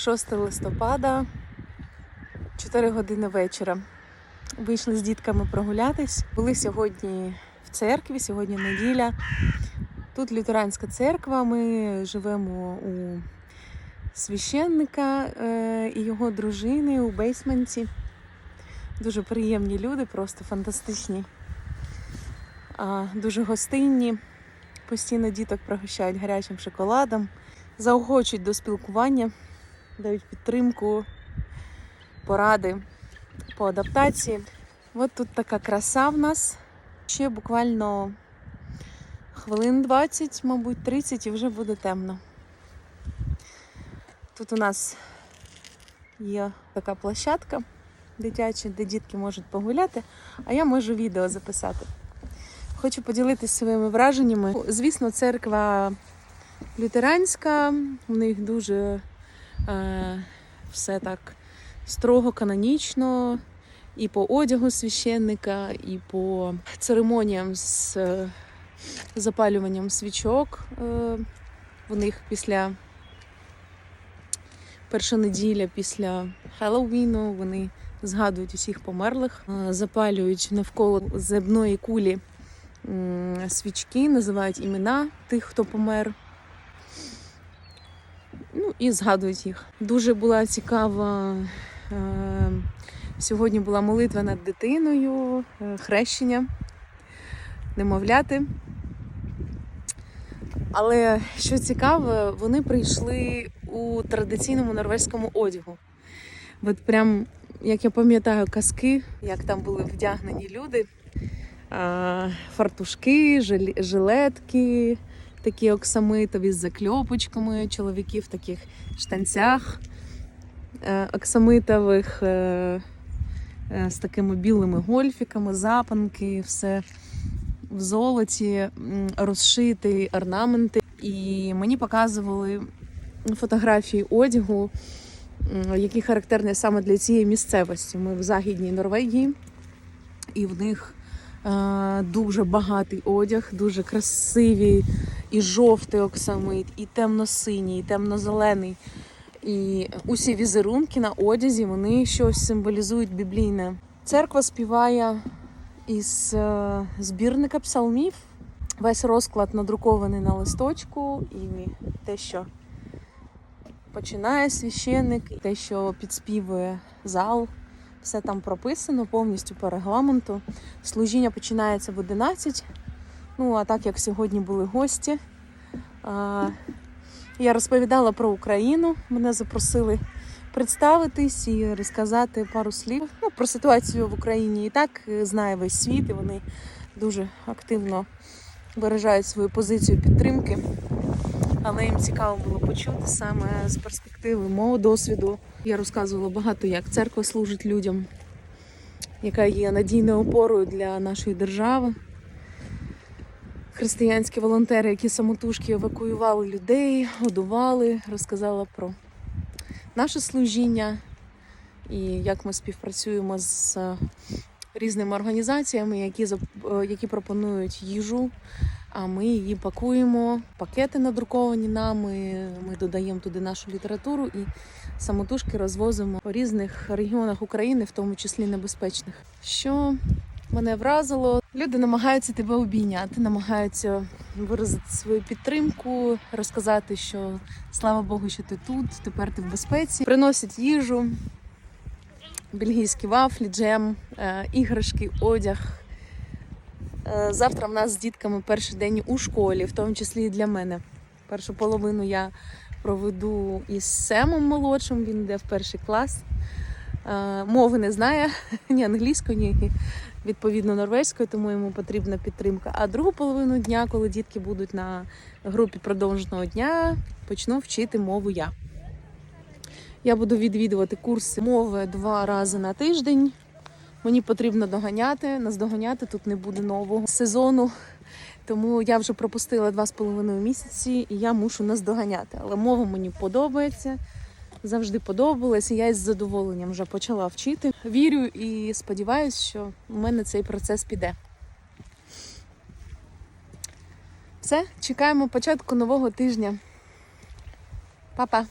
6 листопада, 4 години вечора. Вийшли з дітками прогулятись. Були сьогодні в церкві, сьогодні неділя. Тут лютеранська церква. Ми живемо у священника е, і його дружини у бейсменті. Дуже приємні люди, просто фантастичні, дуже гостинні. Постійно діток пригощають гарячим шоколадом, заохочують до спілкування, дають підтримку, поради по адаптації. От тут така краса в нас. Ще буквально хвилин 20, мабуть, 30 і вже буде темно. Тут у нас є така площадка дитяча, де дітки можуть погуляти, а я можу відео записати. Хочу поділитися своїми враженнями. Звісно, церква лютеранська, у них дуже все так строго, канонічно, і по одягу священника, і по церемоніям з е, запалюванням свічок. Е, у них після перша неділя після Хеллоуіну вони згадують усіх померлих, е, запалюють навколо земної кулі свічки, називають імена тих, хто помер. І згадують їх. Дуже була цікава. е, Сьогодні була молитва над дитиною, е, хрещення, немовляти. Але що цікаво, вони прийшли у традиційному норвезькому одягу. От прям, як я пам'ятаю, казки, як там були вдягнені люди, фартушки, жилетки, такі оксамитові з закльопочками, чоловіки в таких штанцях е, оксамитових, е, е, з такими білими гольфіками, запанки, все в золоті, розшиті орнаменти. І мені показували фотографії одягу, які характерні саме для цієї місцевості. Ми в Західній Норвегії, і в них дуже багатий одяг, дуже красивий і жовтий оксамит, і темно-синій, і темно-зелений. І усі візерунки на одязі вони щось символізують біблійне. Церква співає із е, збірника псалмів. Весь розклад надрукований на листочку, і те, що починає священник, те, що підспівує зал, все там прописано повністю по регламенту. Служіння починається в 11. Ну, а так як сьогодні були гості, я розповідала про Україну. Мене запросили представитись і розказати пару слів ну, про ситуацію в Україні. І так е, знає весь світ, і вони дуже активно виражають свою позицію підтримки. Але їм цікаво було почути саме з перспективи мого досвіду. Я розказувала багато, як церква служить людям, яка є надійною опорою для нашої держави. Християнські волонтери, які самотужки евакуювали людей, годували, розказала про наше служіння і як ми співпрацюємо з е, різними організаціями, які, е, які пропонують їжу. А ми її пакуємо, пакети надруковані нами. Ми додаємо туди нашу літературу і самотужки розвозимо по різних регіонах України, в тому числі небезпечних. Що мене вразило, люди намагаються тебе обійняти, намагаються виразити свою підтримку, розказати, що слава Богу, що ти тут, тепер ти в безпеці. Приносять їжу, бельгійські вафлі, джем, е, іграшки, одяг. Е, Завтра в нас з дітками перший день у школі, в тому числі і для мене. Першу половину я проведу із Семом молодшим, він йде в перший клас. Е, Мови не знає, ні англійської, ні відповідно норвезької, тому йому потрібна підтримка. А другу половину дня, коли дітки будуть на групі продовженого дня, почну вчити мову я. Я буду відвідувати курси мови два рази на тиждень. Мені потрібно доганяти, наздоганяти тут не буде нового сезону. Тому я вже пропустила два з половиною місяці і я мушу наздоганяти. Але мова мені подобається, завжди подобалось, і я із задоволенням вже почала вчити. Вірю і сподіваюся, що в мене цей процес піде. Все, чекаємо початку нового тижня. Па-па!